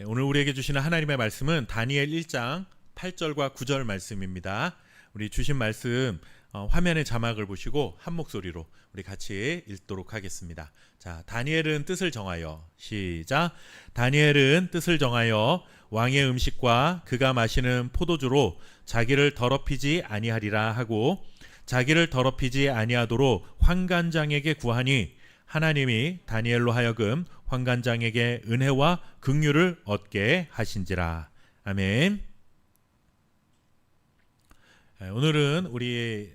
네, 오늘 우리에게 주시는 하나님의 말씀은 다니엘 1장 8절과 9절 말씀입니다. 우리 주신 말씀 어, 화면의 자막을 보시고 한 목소리로 우리 같이 읽도록 하겠습니다. 자, 다니엘은 뜻을 정하여 시작. 다니엘은 뜻을 정하여 왕의 음식과 그가 마시는 포도주로 자기를 더럽히지 아니하리라 하고 자기를 더럽히지 아니하도록 환관장에게 구하니 하나님이 다니엘로 하여금 환관장에게 은혜와 긍휼을 얻게 하신지라. 아멘. 예, 오늘은 우리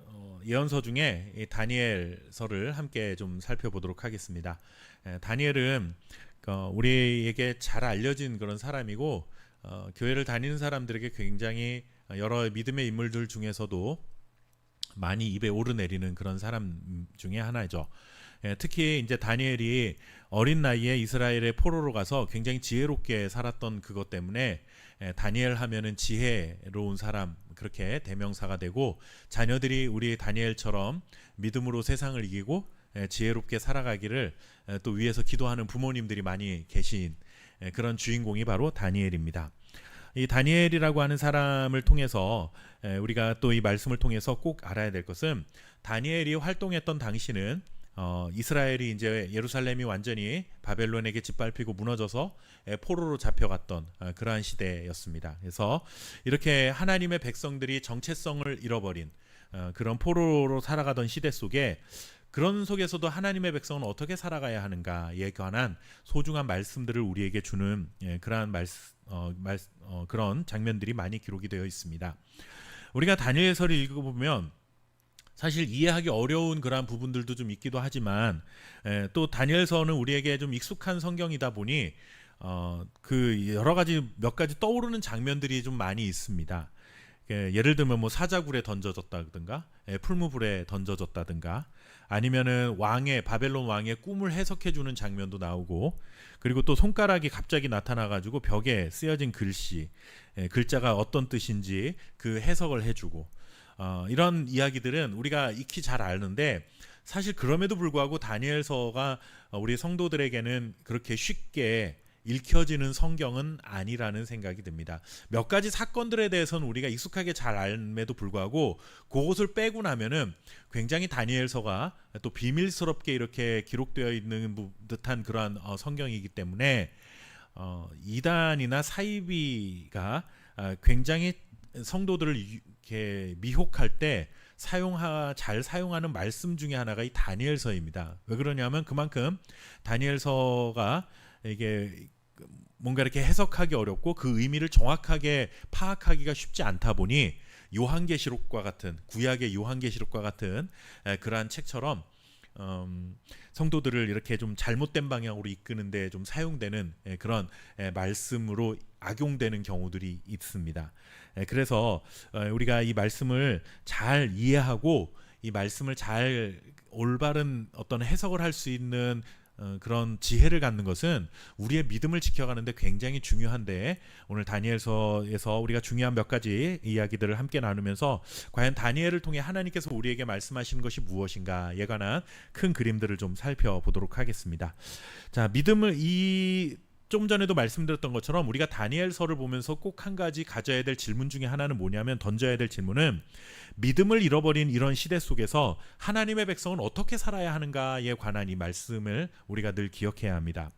어, 예언서 중에 이 다니엘서를 함께 좀 살펴보도록 하겠습니다. 예, 다니엘은 어, 우리에게 잘 알려진 그런 사람이고 어, 교회를 다니는 사람들에게 굉장히 여러 믿음의 인물들 중에서도 많이 입에 오르내리는 그런 사람 중에 하나죠. 예, 특히 이제 다니엘이 어린 나이에 이스라엘의 포로로 가서 굉장히 지혜롭게 살았던 그것 때문에 예, 다니엘 하면은 지혜로운 사람 그렇게 대명사가 되고 자녀들이 우리 다니엘처럼 믿음으로 세상을 이기고 예, 지혜롭게 살아가기를 예, 또 위에서 기도하는 부모님들이 많이 계신 예, 그런 주인공이 바로 다니엘입니다. 이 다니엘이라고 하는 사람을 통해서 예, 우리가 또 이 말씀을 통해서 꼭 알아야 될 것은 다니엘이 활동했던 당시는 어, 이스라엘이 이제 예루살렘이 완전히 바벨론에게 짓밟히고 무너져서 에, 포로로 잡혀갔던 어, 그러한 시대였습니다. 그래서 이렇게 하나님의 백성들이 정체성을 잃어버린 어, 그런 포로로 살아가던 시대 속에 그런 속에서도 하나님의 백성은 어떻게 살아가야 하는가에 관한 소중한 말씀들을 우리에게 주는 예, 그러한 말, 어, 말, 어, 그런 장면들이 많이 기록이 되어 있습니다. 우리가 다니엘서를 읽어보면 사실 이해하기 어려운 그러한 부분들도 좀 있기도 하지만 에, 또 다니엘서는 우리에게 좀 익숙한 성경이다 보니 어, 그 여러 가지 몇 가지 떠오르는 장면들이 좀 많이 있습니다. 예, 예를 들면 뭐 사자굴에 던져졌다든가 예, 풀무불에 던져졌다든가 아니면은 왕의 바벨론 왕의 꿈을 해석해 주는 장면도 나오고 그리고 또 손가락이 갑자기 나타나 가지고 벽에 쓰여진 글씨 예, 글자가 어떤 뜻인지 그 해석을 해주고 어, 이런 이야기들은 우리가 익히 잘 아는데 사실 그럼에도 불구하고 다니엘서가 우리 성도들에게는 그렇게 쉽게 읽혀지는 성경은 아니라는 생각이 듭니다. 몇 가지 사건들에 대해서는 우리가 익숙하게 잘 알음에도 불구하고 그것을 빼고 나면은 굉장히 다니엘서가 또 비밀스럽게 이렇게 기록되어 있는 듯한 그러한 어, 성경이기 때문에 어, 이단이나 사이비가 어, 굉장히 성도들을 이렇게 미혹할 때 사용하 잘 사용하는 말씀 중에 하나가 이 다니엘서입니다. 왜 그러냐면 그만큼 다니엘서가 이게 뭔가 이렇게 해석하기 어렵고 그 의미를 정확하게 파악하기가 쉽지 않다 보니 요한계시록과 같은 구약의 요한계시록과 같은 그러한 책처럼 음, 성도들을 이렇게 좀 잘못된 방향으로 이끄는데 좀 사용되는 그런 말씀으로 악용되는 경우들이 있습니다. 그래서 어, 우리가 이 말씀을 잘 이해하고 이 말씀을 잘 올바른 어떤 해석을 할 수 있는 어, 그런 지혜를 갖는 것은 우리의 믿음을 지켜가는데 굉장히 중요한데 오늘 다니엘서에서 우리가 중요한 몇 가지 이야기들을 함께 나누면서 과연 다니엘을 통해 하나님께서 우리에게 말씀하시는 것이 무엇인가에 관한 큰 그림들을 좀 살펴보도록 하겠습니다. 자, 믿음을 이 좀 전에도 말씀드렸던 것처럼 우리가 다니엘서를 보면서 꼭 한 가지 가져야 될 질문 중에 하나는 뭐냐면 던져야 될 질문은 믿음을 잃어버린 이런 시대 속에서 하나님의 백성은 어떻게 살아야 하는가에 관한 이 말씀을 우리가 늘 기억해야 합니다.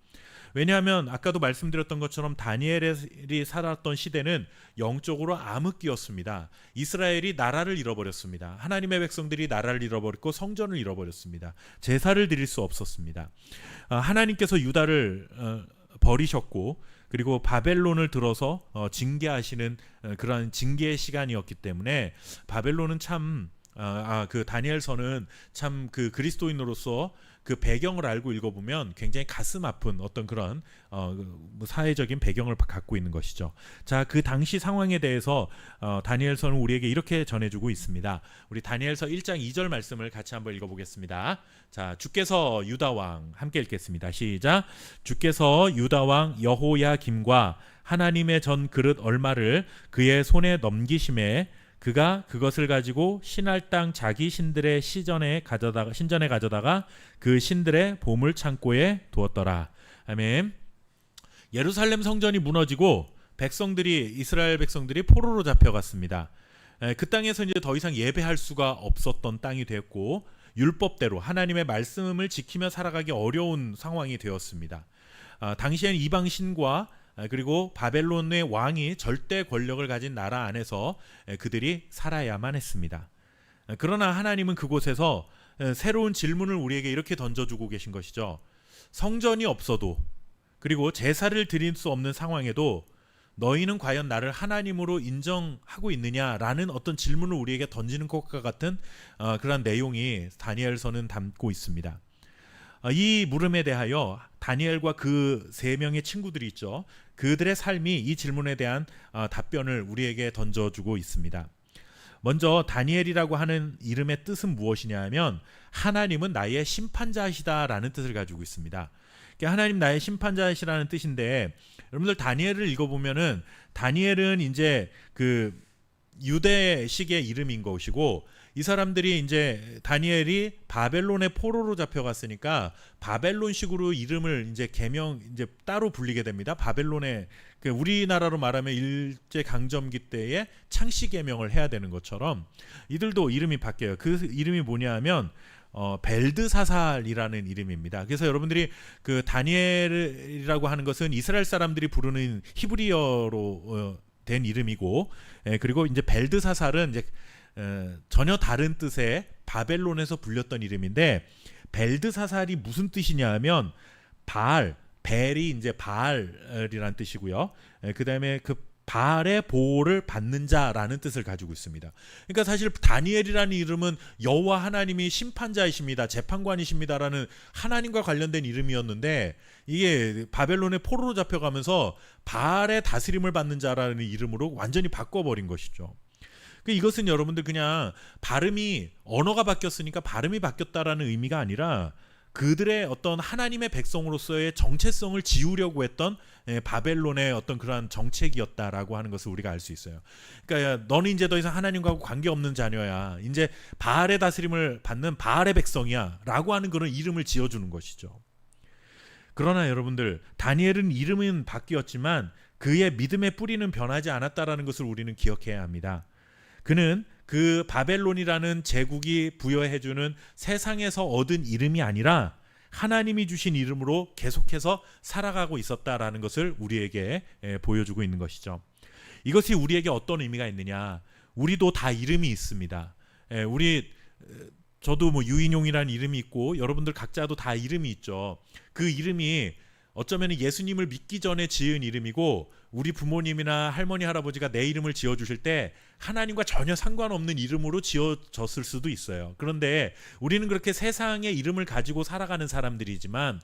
왜냐하면 아까도 말씀드렸던 것처럼 다니엘이 살았던 시대는 영적으로 암흑기였습니다. 이스라엘이 나라를 잃어버렸습니다. 하나님의 백성들이 나라를 잃어버렸고 성전을 잃어버렸습니다. 제사를 드릴 수 없었습니다. 아, 하나님께서 유다를 어, 버리셨고 그리고 바벨론을 들어서 어, 징계하시는 어, 그러한 징계의 시간이었기 때문에 바벨론은 참 아, 그 다니엘서는 참 그 그리스도인으로서 그 배경을 알고 읽어보면 굉장히 가슴 아픈 어떤 그런 어, 뭐 사회적인 배경을 갖고 있는 것이죠. 자, 그 당시 상황에 대해서 어, 다니엘서는 우리에게 이렇게 전해주고 있습니다. 우리 다니엘서 1장 2절 말씀을 같이 한번 읽어보겠습니다. 자, 주께서 유다 왕 함께 읽겠습니다. 시작. 주께서 유다 왕 여호야 김과 하나님의 전 그릇 얼마를 그의 손에 넘기심에 그가 그것을 가지고 신할 땅 자기 신들의 시전에 가져다가 신전에 가져다가 그 신들의 보물 창고에 두었더라. 아멘. 예루살렘 성전이 무너지고 백성들이 이스라엘 백성들이 포로로 잡혀갔습니다. 에, 그 땅에서 이제 더 이상 예배할 수가 없었던 땅이 됐고 율법대로 하나님의 말씀을 지키며 살아가기 어려운 상황이 되었습니다. 아, 당시엔 이방 신과 아, 그리고 바벨론의 왕이 절대 권력을 가진 나라 안에서 에, 그들이 살아야만 했습니다. 에, 그러나 하나님은 그곳에서 에, 새로운 질문을 우리에게 이렇게 던져주고 계신 것이죠. 성전이 없어도 그리고 제사를 드릴 수 없는 상황에도 너희는 과연 나를 하나님으로 인정하고 있느냐라는 어떤 질문을 우리에게 던지는 것과 같은 어, 그런 내용이 다니엘서는 담고 있습니다. 어, 이 물음에 대하여 다니엘과 그 세 명의 친구들이 있죠. 그들의 삶이 이 질문에 대한 어, 답변을 우리에게 던져주고 있습니다. 먼저 다니엘이라고 하는 이름의 뜻은 무엇이냐 하면 하나님은 나의 심판자이시다라는 뜻을 가지고 있습니다. 그러니까 하나님 나의 심판자이시라는 뜻인데 여러분들 다니엘을 읽어보면은 다니엘은 이제 그 유대식의 이름인 것이고 이 사람들이 이제 다니엘이 바벨론의 포로로 잡혀갔으니까 바벨론식으로 이름을 이제 개명 이제 따로 불리게 됩니다. 바벨론의 그 우리나라로 말하면 일제 강점기 때에 창씨 개명을 해야 되는 것처럼 이들도 이름이 바뀌어요. 그 이름이 뭐냐하면 어, 벨드사살이라는 이름입니다. 그래서 여러분들이 그 다니엘이라고 하는 것은 이스라엘 사람들이 부르는 히브리어로 어, 된 이름이고, 예, 그리고 이제 벨드사살은 이제 어, 전혀 다른 뜻의 바벨론에서 불렸던 이름인데 벨드사살이 무슨 뜻이냐 하면 바알, 벨이 이제 바알이라는 뜻이고요. 예, 그다음에 그 바알의 보호를 받는 자라는 뜻을 가지고 있습니다. 그러니까 사실 다니엘이라는 이름은 여호와 하나님이 심판자이십니다. 재판관이십니다라는 하나님과 관련된 이름이었는데 이게 바벨론의 포로로 잡혀가면서 바알의 다스림을 받는 자라는 이름으로 완전히 바꿔버린 것이죠. 그 이것은 여러분들 그냥 발음이 언어가 바뀌었으니까 발음이 바뀌었다라는 의미가 아니라 그들의 어떤 하나님의 백성으로서의 정체성을 지우려고 했던 예, 바벨론의 어떤 그러한 정책이었다라고 하는 것을 우리가 알 수 있어요. 그러니까 너는 이제 더 이상 하나님과 관계 없는 자녀야. 이제 바알의 다스림을 받는 바알의 백성이야라고 하는 그런 이름을 지어 주는 것이죠. 그러나 여러분들 다니엘은 이름은 바뀌었지만 그의 믿음의 뿌리는 변하지 않았다라는 것을 우리는 기억해야 합니다. 그는 그 바벨론이라는 제국이 부여해주는 세상에서 얻은 이름이 아니라 하나님이 주신 이름으로 계속해서 살아가고 있었다라는 것을 우리에게 예, 보여주고 있는 것이죠. 이것이 우리에게 어떤 의미가 있느냐? 우리도 다 이름이 있습니다. 예, 우리 저도 뭐 유인용이라는 이름이 있고 여러분들 각자도 다 이름이 있죠. 그 이름이 어쩌면 예수님을 믿기 전에 지은 이름이고 우리 부모님이나 할머니 할아버지가 내 이름을 지어 주실 때 하나님과 전혀 상관없는 이름으로 지어졌을 수도 있어요. 그런데 우리는 그렇게 세상의 이름을 가지고 살아가는 사람들이지만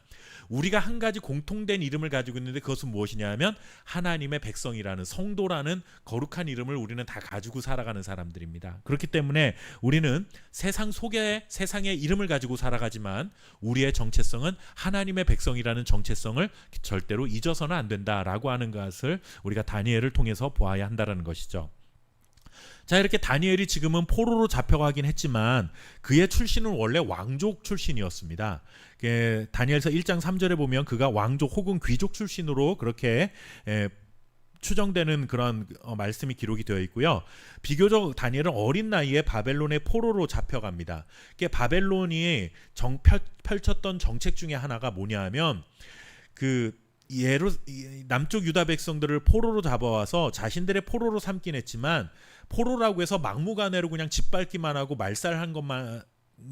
우리가 한 가지 공통된 이름을 가지고 있는데 그것은 무엇이냐면 하나님의 백성이라는 성도라는 거룩한 이름을 우리는 다 가지고 살아가는 사람들입니다. 그렇기 때문에 우리는 세상 속에 세상의 이름을 가지고 살아가지만 우리의 정체성은 하나님의 백성이라는 정체성을 절대로 잊어서는 안 된다라고 하는 것을 우리가 다니엘을 통해서 보아야 한다라는 것이죠. 자 이렇게 다니엘이 지금은 포로로 잡혀가긴 했지만 그의 출신은 원래 왕족 출신이었습니다. 그 다니엘서 1장 3절에 보면 그가 왕족 혹은 귀족 출신으로 그렇게 에, 추정되는 그런 어, 말씀이 기록이 되어 있고요. 비교적 다니엘은 어린 나이에 바벨론의 포로로 잡혀갑니다. 그 바벨론이 정, 펼, 펼쳤던 정책 중에 하나가 뭐냐 하면 그 예루 남쪽 유다 백성들을 포로로 잡아와서 자신들의 포로로 삼긴 했지만 포로라고 해서 막무가내로 그냥 짓밟기만 하고 말살한 것만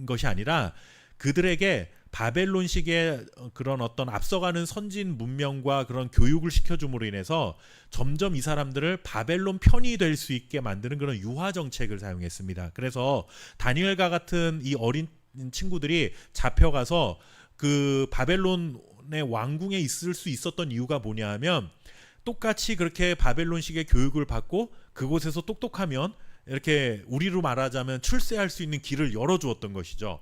것이 아니라 그들에게 바벨론식의 그런 어떤 앞서가는 선진 문명과 그런 교육을 시켜줌으로 인해서 점점 이 사람들을 바벨론 편이 될 수 있게 만드는 그런 유화 정책을 사용했습니다. 그래서 다니엘과 같은 이 어린 친구들이 잡혀가서 그 바벨론 의 왕궁에 있을 수 있었던 이유가 뭐냐 하면 똑같이 그렇게 바벨론식의 교육을 받고 그곳에서 똑똑하면 이렇게 우리로 말하자면 출세할 수 있는 길을 열어주었던 것이죠.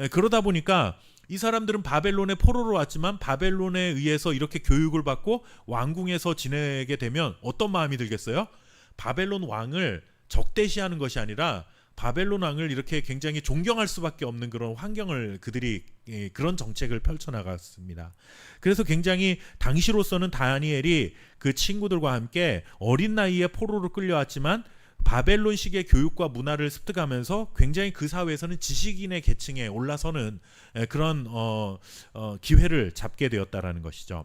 예, 그러다 보니까 이 사람들은 바벨론의 포로로 왔지만 바벨론에 의해서 이렇게 교육을 받고 왕궁에서 지내게 되면 어떤 마음이 들겠어요? 바벨론 왕을 적대시하는 것이 아니라 바벨론 왕을 이렇게 굉장히 존경할 수밖에 없는 그런 환경을 그들이 예, 그런 정책을 펼쳐나갔습니다. 그래서 굉장히 당시로서는 다니엘이 그 친구들과 함께 어린 나이에 포로로 끌려왔지만 바벨론식의 교육과 문화를 습득하면서 굉장히 그 사회에서는 지식인의 계층에 올라서는 에, 그런 어, 어, 기회를 잡게 되었다라는 것이죠.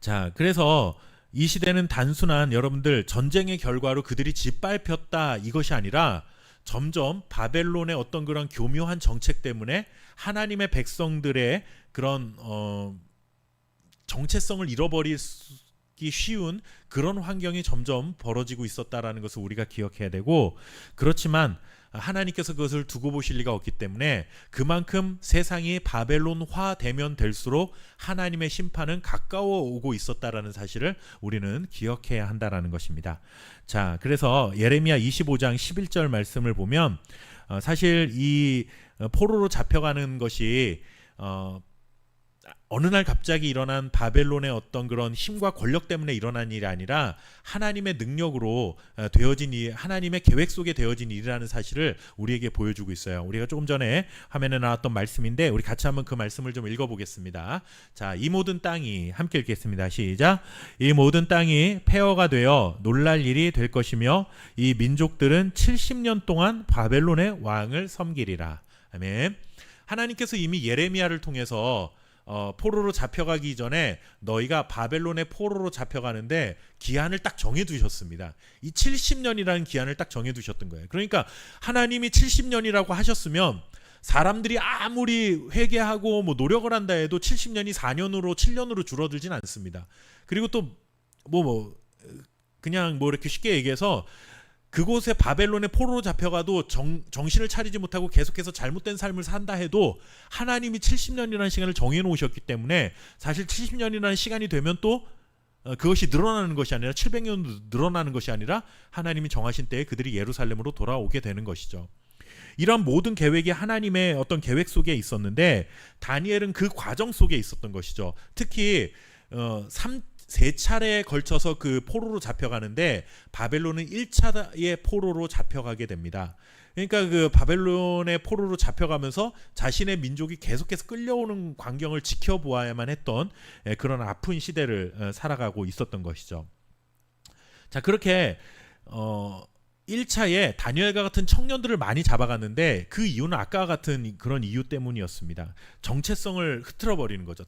자, 그래서 이 시대는 단순한 여러분들 전쟁의 결과로 그들이 짓밟혔다 이것이 아니라 점점 바벨론의 어떤 그런 교묘한 정책 때문에 하나님의 백성들의 그런 어, 정체성을 잃어버리기 쉬운 그런 환경이 점점 벌어지고 있었다라는 것을 우리가 기억해야 되고 그렇지만 하나님께서 그것을 두고 보실 리가 없기 때문에 그만큼 세상이 바벨론화 되면 될수록 하나님의 심판은 가까워 오고 있었다라는 사실을 우리는 기억해야 한다라는 것입니다. 자, 그래서 예레미야 25장 11절 말씀을 보면 어, 사실 이 어, 포로로 잡혀가는 것이 어, 어느 날 갑자기 일어난 바벨론의 어떤 그런 힘과 권력 때문에 일어난 일이 아니라 하나님의 능력으로 어, 되어진 일, 하나님의 계획 속에 되어진 일이라는 사실을 우리에게 보여주고 있어요. 우리가 조금 전에 화면에 나왔던 말씀인데 우리 같이 한번 그 말씀을 좀 읽어보겠습니다. 자, 이 모든 땅이 함께 읽겠습니다. 시작. 이 모든 땅이 폐허가 되어 놀랄 일이 될 것이며 이 민족들은 70년 동안 바벨론의 왕을 섬기리라. 아멘. 하나님께서 이미 예레미야를 통해서 어, 포로로 잡혀가기 전에 너희가 바벨론의 포로로 잡혀가는데 기한을 딱 정해두셨습니다. 이 70년이라는 기한을 딱 정해두셨던 거예요. 그러니까 하나님이 70년이라고 하셨으면 사람들이 아무리 회개하고 뭐 노력을 한다 해도 70년이 4년으로 7년으로 줄어들진 않습니다. 그리고 또 뭐뭐 그냥 뭐 이렇게 쉽게 얘기해서 그곳에 바벨론의 포로로 잡혀가도 정, 정신을 차리지 못하고 계속해서 잘못된 삶을 산다 해도 하나님이 70년이라는 시간을 정해 놓으셨기 때문에 사실 70년이라는 시간이 되면 또 어, 그것이 늘어나는 것이 아니라 700년 늘어나는 것이 아니라 하나님이 정하신 때에 그들이 예루살렘으로 돌아오게 되는 것이죠. 이런 모든 계획이 하나님의 어떤 계획 속에 있었는데 다니엘은 그 과정 속에 있었던 것이죠. 특히 어, 3, 세 차례에 걸쳐서 그 포로로 잡혀가는데 바벨론은 1차의 포로로 잡혀가게 됩니다. 그러니까 그 바벨론의 포로로 잡혀가면서 자신의 민족이 계속해서 끌려오는 광경을 지켜보아야만 했던 예, 그런 아픈 시대를 어, 살아가고 있었던 것이죠. 자 그렇게 어 1차에 다니엘과 같은 청년들을 많이 잡아갔는데 그 이유는 아까와 같은 그런 이유 때문이었습니다. 정체성을 흐트러 버리는 거죠.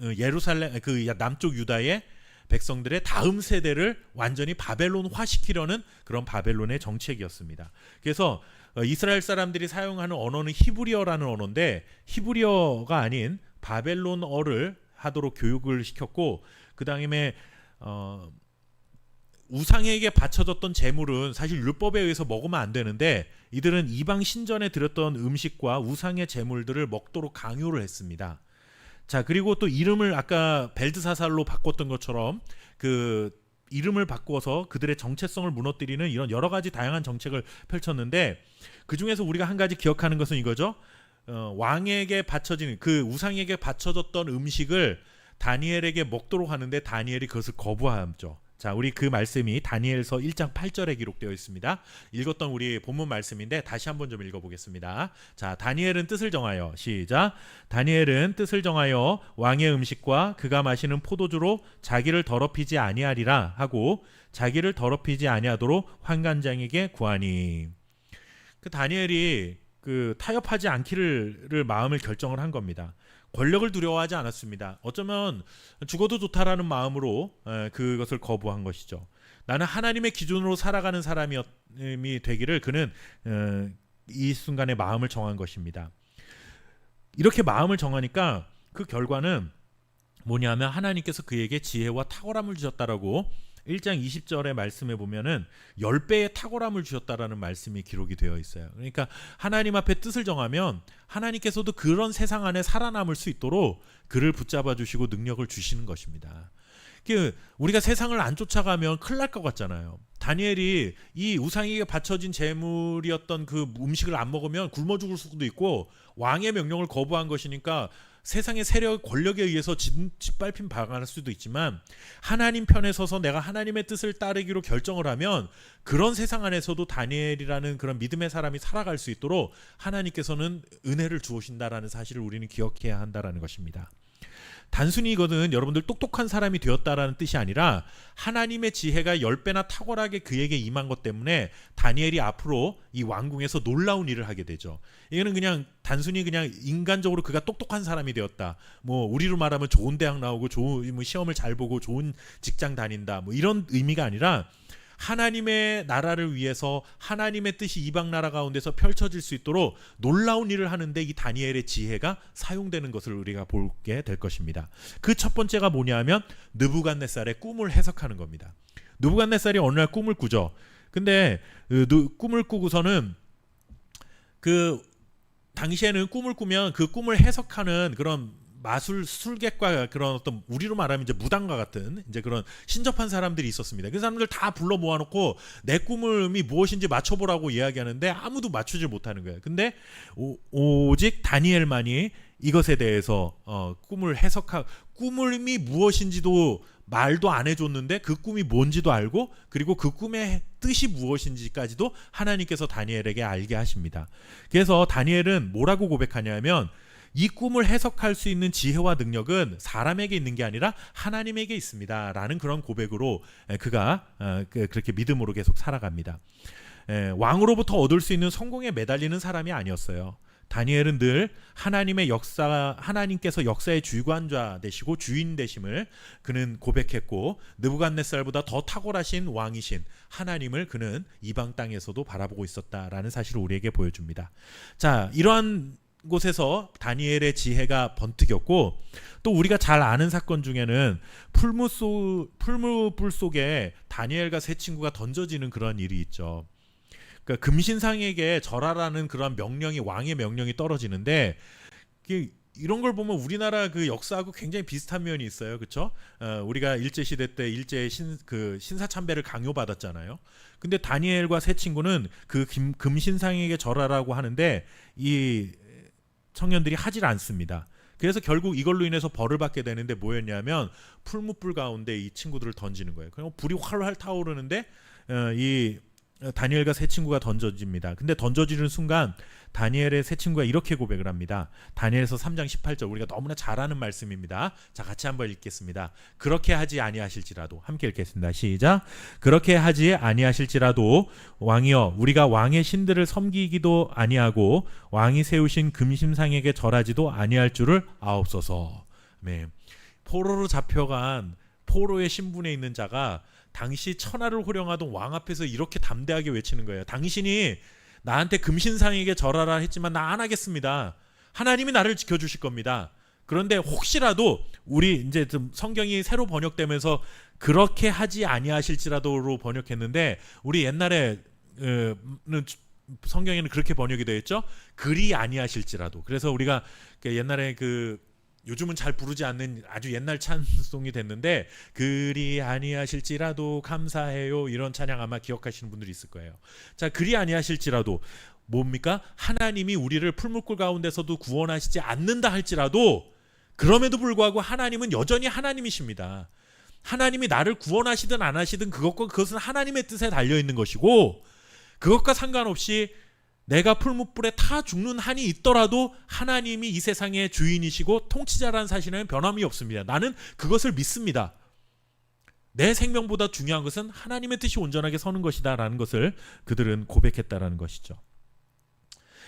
어, 예루살렘 그 남쪽 유다의 백성들의 다음 세대를 완전히 바벨론화 시키려는 그런 바벨론의 정책이었습니다. 그래서 어, 이스라엘 사람들이 사용하는 언어는 히브리어라는 언어인데 히브리어가 아닌 바벨론어를 하도록 교육을 시켰고 그 다음에 어, 우상에게 바쳐졌던 재물은 사실 율법에 의해서 먹으면 안 되는데 이들은 이방 신전에 드렸던 음식과 우상의 재물들을 먹도록 강요를 했습니다. 자 그리고 또 이름을 아까 벨드사살로 바꿨던 것처럼 그 이름을 바꿔서 그들의 정체성을 무너뜨리는 이런 여러 가지 다양한 정책을 펼쳤는데 그 중에서 우리가 한 가지 기억하는 것은 이거죠. 어, 왕에게 바쳐진 그 우상에게 바쳐졌던 음식을 다니엘에게 먹도록 하는데 다니엘이 그것을 거부하죠. 자, 우리 그 말씀이 다니엘서 1장 8절에 기록되어 있습니다. 읽었던 우리 본문 말씀인데 다시 한번 좀 읽어보겠습니다. 자, 다니엘은 뜻을 정하여 시작. 다니엘은 뜻을 정하여 왕의 음식과 그가 마시는 포도주로 자기를 더럽히지 아니하리라 하고 자기를 더럽히지 아니하도록 환관장에게 구하니. 그 다니엘이 그 타협하지 않기를 마음을 결정을 한 겁니다. 권력을 두려워하지 않았습니다. 어쩌면 죽어도 좋다라는 마음으로 그것을 거부한 것이죠. 나는 하나님의 기준으로 살아가는 사람이 되기를 그는 어, 이 순간에 마음을 정한 것입니다. 이렇게 마음을 정하니까 그 결과는 뭐냐면 하나님께서 그에게 지혜와 탁월함을 주셨다라고 1장 20절의 말씀에 보면은 10배의 탁월함을 주셨다라는 말씀이 기록이 되어 있어요. 그러니까 하나님 앞에 뜻을 정하면 하나님께서도 그런 세상 안에 살아남을 수 있도록 그를 붙잡아 주시고 능력을 주시는 것입니다. 그 우리가 세상을 안 쫓아가면 큰일 날 것 같잖아요. 다니엘이 이 우상에게 바쳐진 재물이었던 그 음식을 안 먹으면 굶어 죽을 수도 있고 왕의 명령을 거부한 것이니까 세상의 세력 권력에 의해서 짓, 짓밟힌 바가 할 수도 있지만 하나님 편에 서서 내가 하나님의 뜻을 따르기로 결정을 하면 그런 세상 안에서도 다니엘이라는 그런 믿음의 사람이 살아갈 수 있도록 하나님께서는 은혜를 주오신다라는 사실을 우리는 기억해야 한다라는 것입니다. 단순히 이거는 여러분들 똑똑한 사람이 되었다라는 뜻이 아니라 하나님의 지혜가 열 배나 탁월하게 그에게 임한 것 때문에 다니엘이 앞으로 이 왕궁에서 놀라운 일을 하게 되죠. 이거는 그냥 단순히 그냥 인간적으로 그가 똑똑한 사람이 되었다. 뭐 우리로 말하면 좋은 대학 나오고 좋은 뭐 시험을 잘 보고 좋은 직장 다닌다. 뭐 이런 의미가 아니라 하나님의 나라를 위해서 하나님의 뜻이 이방 나라 가운데서 펼쳐질 수 있도록 놀라운 일을 하는데 이 다니엘의 지혜가 사용되는 것을 우리가 보게 될 것입니다. 그 첫 번째가 뭐냐면 느부갓네살의 꿈을 해석하는 겁니다. 느부갓네살이 어느 날 꿈을 꾸죠. 근데 그 누- 꿈을 꾸고서는 그 당시에는 꿈을 꾸면 그 꿈을 해석하는 그런 마술 술객과 그런 어떤 우리로 말하면 이제 무당과 같은 이제 그런 신접한 사람들이 있었습니다. 그 사람들 다 불러 모아놓고 내 꿈이 무엇인지 맞춰보라고 이야기하는데 아무도 맞추질 못하는 거예요. 근데 오, 오직 다니엘만이 이것에 대해서 어, 꿈을 해석하 꿈이 무엇인지도 말도 안 해줬는데 그 꿈이 뭔지도 알고 그리고 그 꿈의 뜻이 무엇인지까지도 하나님께서 다니엘에게 알게 하십니다. 그래서 다니엘은 뭐라고 고백하냐면 이 꿈을 해석할 수 있는 지혜와 능력은 사람에게 있는 게 아니라 하나님에게 있습니다 라는 그런 고백으로 에, 그가 어, 그- 그렇게 믿음으로 계속 살아갑니다. 에, 왕으로부터 얻을 수 있는 성공에 매달리는 사람이 아니었어요. 다니엘은 늘 하나님의 역사 하나님께서 역사의 주관자 되시고 주인 되심을 그는 고백했고 느부갓네살보다 더 탁월하신 왕이신 하나님을 그는 이방 땅에서도 바라보고 있었다라는 사실을 우리에게 보여줍니다. 자, 이러한 곳에서 다니엘의 지혜가 번뜩였고 또 우리가 잘 아는 사건 중에는 풀무 속 풀무불 속에 다니엘과 세 친구가 던져지는 그런 일이 있죠. 그러니까 금신상에게 절하라는 그런 명령이 왕의 명령이 떨어지는데 이런 걸 보면 우리나라 그 역사하고 굉장히 비슷한 면이 있어요, 그렇죠? 어, 우리가 일제 시대 때 일제 신그 신사 참배를 강요받았잖아요. 근데 다니엘과 세 친구는 그 김, 금신상에게 절하라고 하는데 이 청년들이 하질 않습니다. 그래서 결국 이걸로 인해서 벌을 받게 되는데 뭐였냐면 풀무불 가운데 이 친구들을 던지는 거예요. 그리고 불이 활활 타오르는데 어, 이 어, 다니엘과 세 친구가 던져집니다. 근데 던져지는 순간 다니엘의 세 친구가 이렇게 고백을 합니다. 다니엘서 3장 18절 우리가 너무나 잘 아는 말씀입니다. 자, 같이 한번 읽겠습니다. 그렇게 하지 아니하실지라도 함께 읽겠습니다. 시작. 그렇게 하지 아니하실지라도 왕이여 우리가 왕의 신들을 섬기기도 아니하고 왕이 세우신 금심상에게 절하지도 아니할 줄을 아옵소서. 네. 포로로 잡혀간 포로의 신분에 있는 자가 당시 천하를 호령하던 왕 앞에서 이렇게 담대하게 외치는 거예요. 당신이 나한테 금신상에게 절하라 했지만 나 안 하겠습니다. 하나님이 나를 지켜주실 겁니다. 그런데 혹시라도 우리 이제 좀 성경이 새로 번역되면서 그렇게 하지 아니하실지라도로 번역했는데 우리 옛날에는 성경에는 그렇게 번역이 되어 있죠. 그리 아니하실지라도. 그래서 우리가 그 옛날에 그 요즘은 잘 부르지 않는 아주 옛날 찬송이 됐는데 그리 아니하실지라도 감사해요 이런 찬양 아마 기억하시는 분들이 있을 거예요. 자 그리 아니하실지라도 뭡니까 하나님이 우리를 풀물굴 가운데서도 구원하시지 않는다 할지라도 그럼에도 불구하고 하나님은 여전히 하나님이십니다. 하나님이 나를 구원하시든 안 하시든 그것과 그것은 하나님의 뜻에 달려 있는 것이고 그것과 상관없이 내가 풀무불에 타 죽는 한이 있더라도 하나님이 이 세상의 주인이시고 통치자라는 사실은 변함이 없습니다. 나는 그것을 믿습니다. 내 생명보다 중요한 것은 하나님의 뜻이 온전하게 서는 것이다라는 것을 그들은 고백했다라는 것이죠.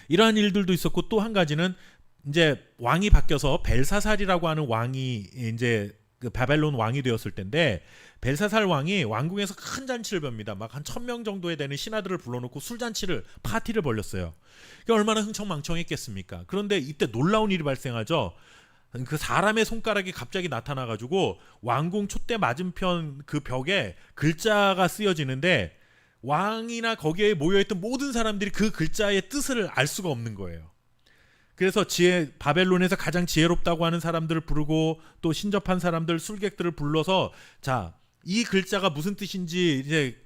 이러한 일들도 있었고 또 한 가지는 이제 왕이 바뀌어서 벨사살이라고 하는 왕이 이제 그 바벨론 왕이 되었을 때인데 벨사살 왕이 왕궁에서 큰 잔치를 봅니다. 막 한 천 명 정도에 되는 신하들을 불러놓고 술 잔치를 파티를 벌렸어요. 그게 얼마나 흥청망청했겠습니까? 그런데 이때 놀라운 일이 발생하죠. 그 사람의 손가락이 갑자기 나타나가지고 왕궁 촛대 맞은편 그 벽에 글자가 쓰여지는데 왕이나 거기에 모여있던 모든 사람들이 그 글자의 뜻을 알 수가 없는 거예요. 그래서 지혜 바벨론에서 가장 지혜롭다고 하는 사람들을 부르고 또 신접한 사람들 술객들을 불러서 자 이 글자가 무슨 뜻인지 이제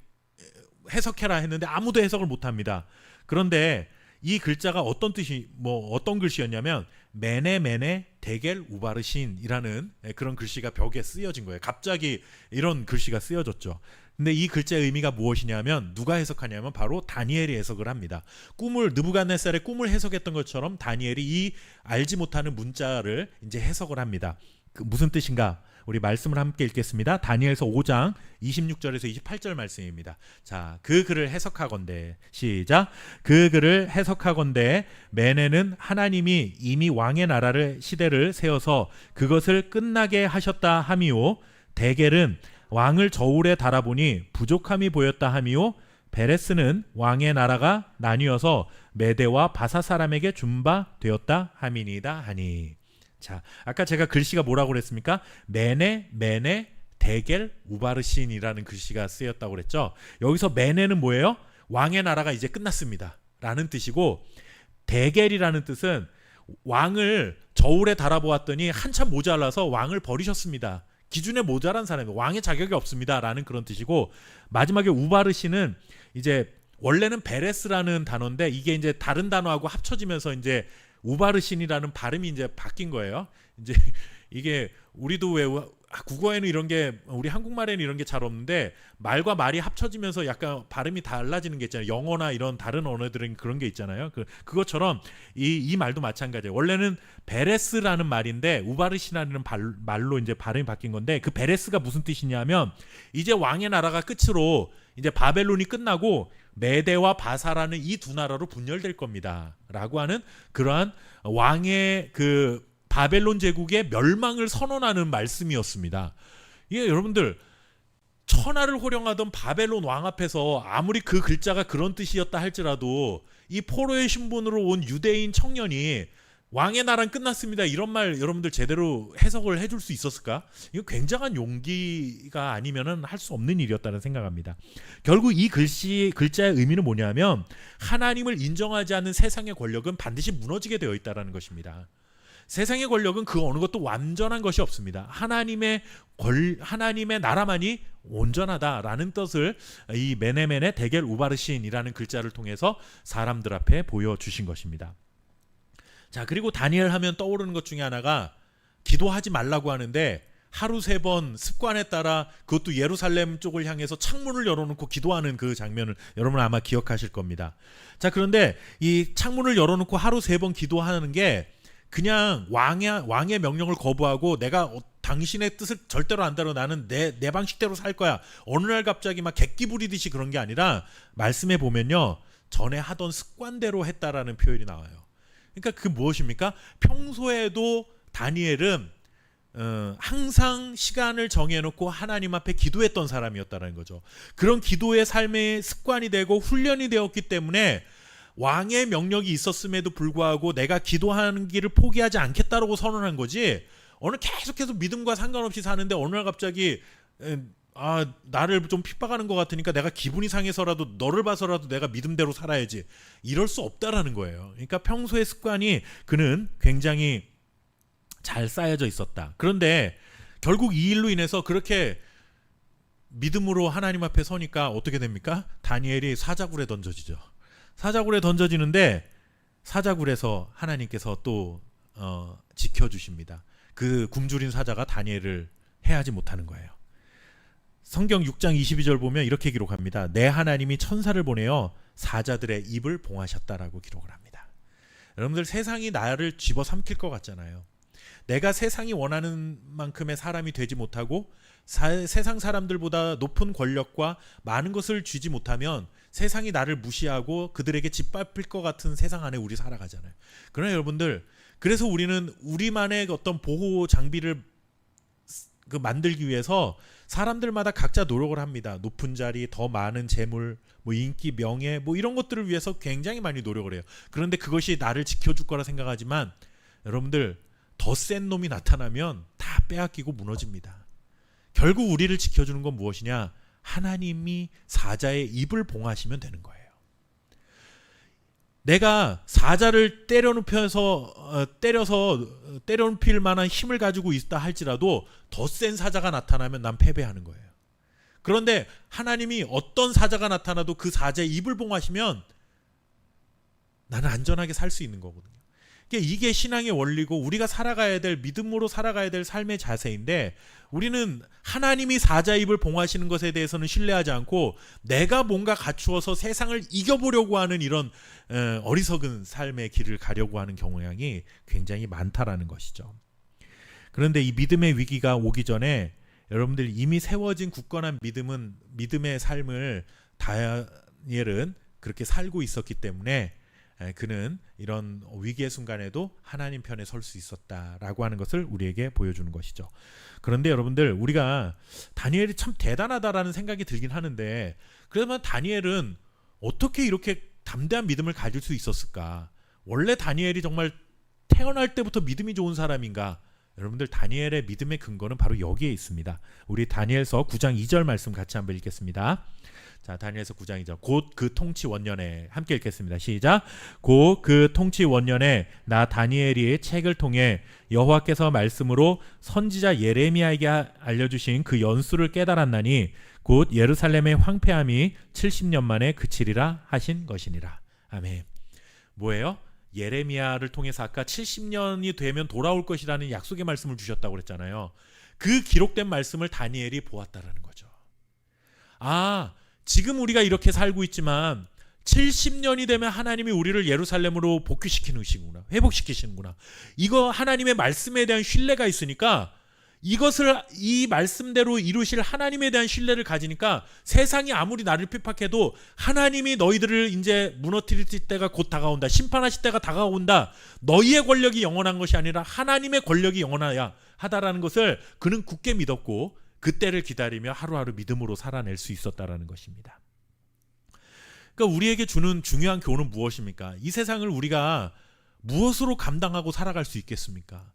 해석해라 했는데 아무도 해석을 못 합니다. 그런데 이 글자가 어떤 뜻이 뭐 어떤 글씨였냐면 메네 메네 데겔 우바르신이라는 예, 그런 글씨가 벽에 쓰여진 거예요. 갑자기 이런 글씨가 쓰여졌죠. 근데 이 글자의 의미가 무엇이냐면 누가 해석하냐면 바로 다니엘이 해석을 합니다. 꿈을 느부갓네살의 꿈을 해석했던 것처럼 다니엘이 이 알지 못하는 문자를 이제 해석을 합니다. 그 무슨 뜻인가? 우리 말씀을 함께 읽겠습니다. 다니엘서 5장 26절에서 28절 말씀입니다. 자, 그 글을 해석하건대 시작. 그 글을 해석하건대 메네는 하나님이 이미 왕의 나라를 시대를 세워서 그것을 끝나게 하셨다 함이요. 데겔은 왕을 저울에 달아보니 부족함이 보였다 함이요. 베레스는 왕의 나라가 나뉘어서 메대와 바사 사람에게 준바 되었다 함이니이다 하니. 자, 아까 제가 글씨가 뭐라고 그랬습니까? 메네, 메네, 데겔, 우바르신이라는 글씨가 쓰였다고 그랬죠. 여기서 메네는 뭐예요? 왕의 나라가 이제 끝났습니다. 라는 뜻이고 데겔이라는 뜻은 왕을 저울에 달아보았더니 한참 모자라서 왕을 버리셨습니다. 기준에 모자란 사람이 왕의 자격이 없습니다라는 그런 뜻이고 마지막에 우바르신은 이제 원래는 베레스라는 단어인데 이게 이제 다른 단어하고 합쳐지면서 이제 우바르신이라는 발음이 이제 바뀐 거예요. 이제 이게 우리도 왜 우- 아, 국어에는 이런 게 우리 한국말에는 이런 게 잘 없는데 말과 말이 합쳐지면서 약간 발음이 달라지는 게 있잖아요. 영어나 이런 다른 언어들은 그런 게 있잖아요. 그 그것처럼 이 이 말도 마찬가지예요. 원래는 베레스라는 말인데 우바르시라는 발- 말로 이제 발음이 바뀐 건데 그 베레스가 무슨 뜻이냐면 이제 왕의 나라가 끝으로 이제 바벨론이 끝나고 메대와 바사라는 이 두 나라로 분열될 겁니다라고 하는 그러한 왕의 그 바벨론 제국의 멸망을 선언하는 말씀이었습니다. 이게 여러분들 천하를 호령하던 바벨론 왕 앞에서 아무리 그 글자가 그런 뜻이었다 할지라도 이 포로의 신분으로 온 유대인 청년이 왕의 나라는 끝났습니다. 이런 말 여러분들 제대로 해석을 해줄 수 있었을까? 이거 굉장한 용기가 아니면은 할 수 없는 일이었다는 생각합니다. 결국 이 글씨 글자의 의미는 뭐냐면 하나님을 인정하지 않는 세상의 권력은 반드시 무너지게 되어 있다라는 것입니다. 세상의 권력은 그 어느 것도 완전한 것이 없습니다. 하나님의 권 하나님의 나라만이 온전하다라는 뜻을 이 메네멘의 데겔 우바르신이라는 글자를 통해서 사람들 앞에 보여 주신 것입니다. 자, 그리고 다니엘 하면 떠오르는 것 중에 하나가 기도하지 말라고 하는데 하루 세 번 습관에 따라 그것도 예루살렘 쪽을 향해서 창문을 열어놓고 기도하는 그 장면을 여러분 아마 기억하실 겁니다. 자, 그런데 이 창문을 열어놓고 하루 세 번 기도하는 게 그냥 왕의 왕의 명령을 거부하고 내가 어- 당신의 뜻을 절대로 안 따라 나는 내 내 방식대로 살 거야. 어느 날 갑자기 막 객기 부리듯이 그런 게 아니라 말씀해 보면요. 전에 하던 습관대로 했다라는 표현이 나와요. 그러니까 그 무엇입니까? 평소에도 다니엘은 어, 항상 시간을 정해놓고 하나님 앞에 기도했던 사람이었다는 거죠. 그런 기도의 삶의 습관이 되고 훈련이 되었기 때문에 왕의 명령이 있었음에도 불구하고 내가 기도하는 길을 포기하지 않겠다라고 선언한 거지. 오늘 계속해서 믿음과 상관없이 사는데 어느 날 갑자기 에, 아 나를 좀 핍박하는 것 같으니까 내가 기분이 상해서라도 너를 봐서라도 내가 믿음대로 살아야지 이럴 수 없다라는 거예요. 그러니까 평소의 습관이 그는 굉장히 잘 쌓여져 있었다. 그런데 결국 이 일로 인해서 그렇게 믿음으로 하나님 앞에 서니까 어떻게 됩니까? 다니엘이 사자굴에 던져지죠. 사자굴에 던져지는데 사자굴에서 하나님께서 또 어, 지켜주십니다. 그 굶주린 사자가 다니엘을 해하지 못하는 거예요. 성경 6장 22절 보면 이렇게 기록합니다. 내 하나님이 천사를 보내어 사자들의 입을 봉하셨다라고 기록을 합니다. 여러분들 세상이 나를 집어삼킬 것 같잖아요. 내가 세상이 원하는 만큼의 사람이 되지 못하고 사- 세상 사람들보다 높은 권력과 많은 것을 쥐지 못하면 세상이 나를 무시하고 그들에게 짓밟힐 것 같은 세상 안에 우리 살아가잖아요. 그러나 여러분들 그래서 우리는 우리만의 어떤 보호 장비를 그 만들기 위해서 사람들마다 각자 노력을 합니다. 높은 자리, 더 많은 재물, 뭐 인기, 명예, 뭐 이런 것들을 위해서 굉장히 많이 노력을 해요. 그런데 그것이 나를 지켜줄 거라 생각하지만 여러분들 더 센 놈이 나타나면 다 빼앗기고 무너집니다. 결국 우리를 지켜주는 건 무엇이냐? 하나님이 사자의 입을 봉하시면 되는 거예요. 내가 사자를 때려눕혀서 어, 때려서 어, 때려눕힐 만한 힘을 가지고 있다 할지라도 더 센 사자가 나타나면 난 패배하는 거예요. 그런데 하나님이 어떤 사자가 나타나도 그 사자의 입을 봉하시면 나는 안전하게 살 수 있는 거거든요. 이게 신앙의 원리고 우리가 살아가야 될 믿음으로 살아가야 될 삶의 자세인데 우리는 하나님이 사자입을 봉하시는 것에 대해서는 신뢰하지 않고 내가 뭔가 갖추어서 세상을 이겨보려고 하는 이런 어, 어리석은 삶의 길을 가려고 하는 경향이 굉장히 많다라는 것이죠. 그런데 이 믿음의 위기가 오기 전에 여러분들 이미 세워진 굳건한 믿음은 믿음의 삶을 다니엘은 그렇게 살고 있었기 때문에 에, 그는 이런 위기의 순간에도 하나님 편에 설 수 있었다라고 하는 것을 우리에게 보여주는 것이죠. 그런데 여러분들 우리가 다니엘이 참 대단하다라는 생각이 들긴 하는데 그러면 다니엘은 어떻게 이렇게 담대한 믿음을 가질 수 있었을까? 원래 다니엘이 정말 태어날 때부터 믿음이 좋은 사람인가? 여러분들 다니엘의 믿음의 근거는 바로 여기에 있습니다. 우리 다니엘서 9장 2절 말씀 같이 한번 읽겠습니다. 자, 다니엘서 9장 2절. 곧 그 통치 원년에 함께 읽겠습니다. 시작. 곧 그 통치 원년에 나 다니엘이 책을 통해 여호와께서 말씀으로 선지자 예레미야에게 알려 주신 그 연수를 깨달았나니 곧 예루살렘의 황폐함이 70년 만에 그치리라 하신 것이니라. 아멘. 뭐예요? 예레미야를 통해서 아까 70년이 되면 돌아올 것이라는 약속의 말씀을 주셨다고 그랬잖아요. 그 기록된 말씀을 다니엘이 보았다라는 거죠. 아, 지금 우리가 이렇게 살고 있지만 70년이 되면 하나님이 우리를 예루살렘으로 복귀시키는구나. 회복시키시는구나. 이거 하나님의 말씀에 대한 신뢰가 있으니까 이것을 이 말씀대로 이루실 하나님에 대한 신뢰를 가지니까 세상이 아무리 나를 핍박해도 하나님이 너희들을 이제 무너뜨릴 때가 곧 다가온다. 심판하실 때가 다가온다. 너희의 권력이 영원한 것이 아니라 하나님의 권력이 영원하야 하다라는 것을 그는 굳게 믿었고 그때를 기다리며 하루하루 믿음으로 살아낼 수 있었다라는 것입니다. 그러니까 우리에게 주는 중요한 교훈은 무엇입니까? 이 세상을 우리가 무엇으로 감당하고 살아갈 수 있겠습니까?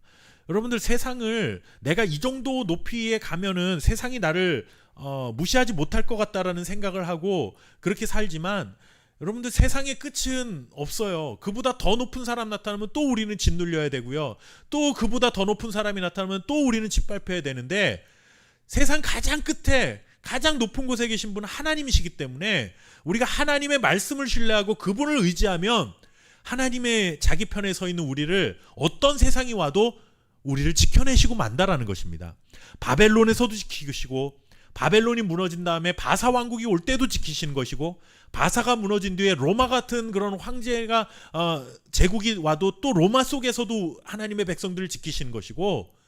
여러분들 세상을 내가 이 정도 높이에 가면은 세상이 나를 어, 무시하지 못할 것 같다라는 생각을 하고 그렇게 살지만 여러분들 세상의 끝은 없어요. 그보다 더 높은 사람 나타나면 또 우리는 짓눌려야 되고요. 또 그보다 더 높은 사람이 나타나면 또 우리는 짓밟혀야 되는데 세상 가장 끝에 가장 높은 곳에 계신 분은 하나님이시기 때문에 우리가 하나님의 말씀을 신뢰하고 그분을 의지하면 하나님의 자기 편에 서 있는 우리를 어떤 세상이 와도 우리를 지켜내시고 만다라는 것입니다. 바벨론에서도 지키시고 바벨론이 무너진 다음에 바사 왕국이 올 때도 지키시는 것이고 바사가 무너진 뒤에 로마 같은 그런 황제가 어, 제국이 와도 또 로마 속에서도 하나님의 백성들을 지키시는 것이고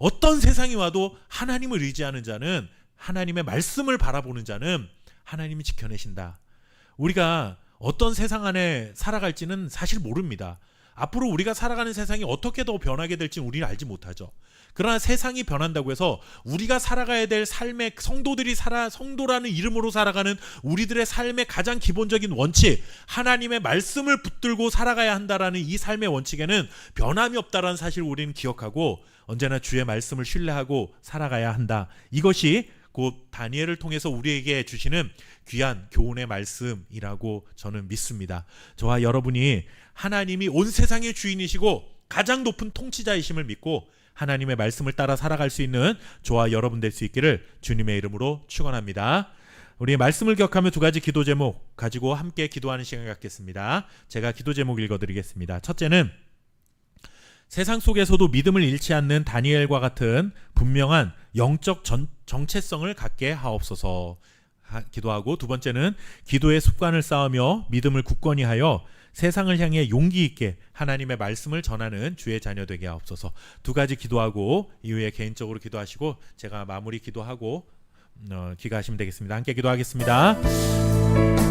어떤 세상이 와도 하나님을 의지하는 자는 하나님의 말씀을 바라보는 자는 하나님이 지켜내신다. 우리가 어떤 세상 안에 살아갈지는 사실 모릅니다. 앞으로 우리가 살아가는 세상이 어떻게 더 변하게 될지 우리는 알지 못하죠. 그러나 세상이 변한다고 해서 우리가 살아가야 될 삶의 성도들이 살아 성도라는 이름으로 살아가는 우리들의 삶의 가장 기본적인 원칙 하나님의 말씀을 붙들고 살아가야 한다라는 이 삶의 원칙에는 변함이 없다라는 사실을 우리는 기억하고 언제나 주의 말씀을 신뢰하고 살아가야 한다. 이것이 곧 다니엘을 통해서 우리에게 주시는 귀한 교훈의 말씀이라고 저는 믿습니다. 저와 여러분이 하나님이 온 세상의 주인이시고 가장 높은 통치자이심을 믿고 하나님의 말씀을 따라 살아갈 수 있는 저와 여러분 될 수 있기를 주님의 이름으로 축원합니다. 우리 말씀을 기억하며 두 가지 기도 제목 가지고 함께 기도하는 시간 갖겠습니다. 제가 기도 제목 읽어드리겠습니다. 첫째는 세상 속에서도 믿음을 잃지 않는 다니엘과 같은 분명한 영적 전, 정체성을 갖게 하옵소서. 하, 기도하고 두 번째는 기도의 습관을 쌓으며 믿음을 굳건히 하여 세상을 향해 용기 있게 하나님의 말씀을 전하는 주의 자녀 되게 하옵소서. 두 가지 기도하고 이후에 개인적으로 기도하시고 제가 마무리 기도하고 어, 기가하시면 되겠습니다. 함께 기도하겠습니다